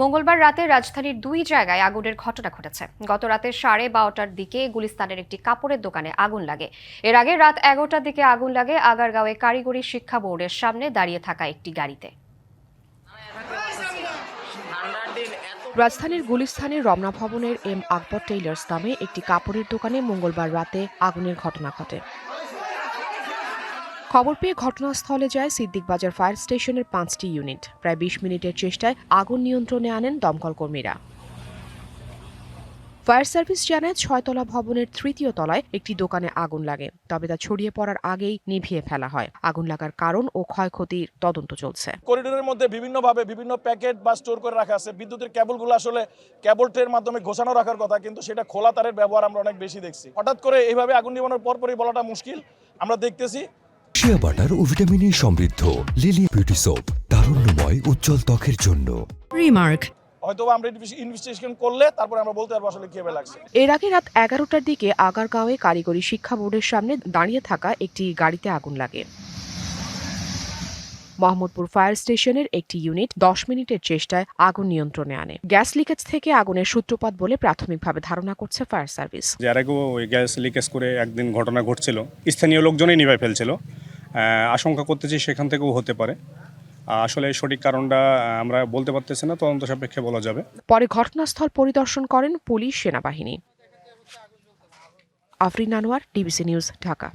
মঙ্গলবার রাতে রাজধানীর দুই জায়গায় আগুনের ঘটনা ঘটেছে। গত রাতে সাড়ে বারোটার দিকে গুলিস্তানের একটি কাপড়ের দোকানে আগুন লাগে। এর আগে রাত এগারোটার দিকে আগুন লাগে আগারগাঁওয়ে কারিগরি শিক্ষা বোর্ডের সামনে দাঁড়িয়ে থাকা একটি গাড়িতে। রাজধানীর গুলিস্তানের রমনা ভবনের এম আকবর টেইলার্স নামে একটি কাপড়ের দোকানে মঙ্গলবার রাতে আগুনের ঘটনা ঘটে। খবর পেয়ে ঘটনাস্থলে যায় সিদ্দিক বাজার ফায়ার স্টেশনের পাঁচটি ইউনিট। প্রায় বিশ মিনিটের চেষ্টায় আগুন নিয়ন্ত্রণে আনেন দমকল কর্মীরা। ফায়ার সার্ভিস জানায় ছয়তলা ভবনের তৃতীয় তলায় একটি দোকানে আগুন লাগে, তবে তা ছড়িয়ে পড়ার আগেই নিভিয়ে ফেলা হয়। আগুন লাগার কারণ ও ক্ষয়ক্ষতির তদন্ত চলছে। করিডোরের মধ্যে বিভিন্নভাবে বিভিন্ন প্যাকেট বা স্টোর করে রাখা আছে। বিদ্যুতের কেবলগুলো আসলে কেবল ট্রের মাধ্যমে ঘোষানো রাখার কথা, কিন্তু সেটা খোলা তারের ব্যবহার আমরা অনেক বেশি দেখছি। হঠাৎ করে এইভাবে আগুন নিবানোর পরপরই বলাটা মুশকিল। আমরা দেখতেছি শিয়া বাটার ও ভিটামিনে সমৃদ্ধ। লিলি বিউটি সোপ তারুণ্যময় উজ্জ্বল ত্বকের জন্য। Remark. হয়তো আমরা ইনভেস্টিগেশন করলে তারপরে আমরা বলতে পারব আসলে কীভাবে লাগছে। এর আগে রাত এগারোটার দিকে আগারগাঁওয়ে কারিগরি শিক্ষা বোর্ডের সামনে দাঁড়িয়ে থাকা একটি গাড়িতে আগুন লাগে। মোহাম্মদপুর ফায়ার স্টেশনের একটি ইউনিট দশ মিনিটের চেষ্টায় আগুন নিয়ন্ত্রণে আনে। গ্যাস লিকেজ থেকে আগুনের সূত্রপাত বলে প্রাথমিকভাবে ধারণা করছে ফায়ার সার্ভিস। যে এর ওই গ্যাস লিকেজ করে একদিন ঘটনা ঘটছিল। স্থানীয় লোকজনই নিভাই ফেলছিল। আশঙ্কা করতেছি সেখান থেকেও হতে পারে। আসলে সঠিক কারণটা আমরা বলতে পারতেছি না, তদন্ত সাপেক্ষে বলা যাবে। পরে ঘটনাস্থল পরিদর্শন করেন পুলিশ সেনাবাহিনী। Afrin Anwar, DBC news, Dhaka.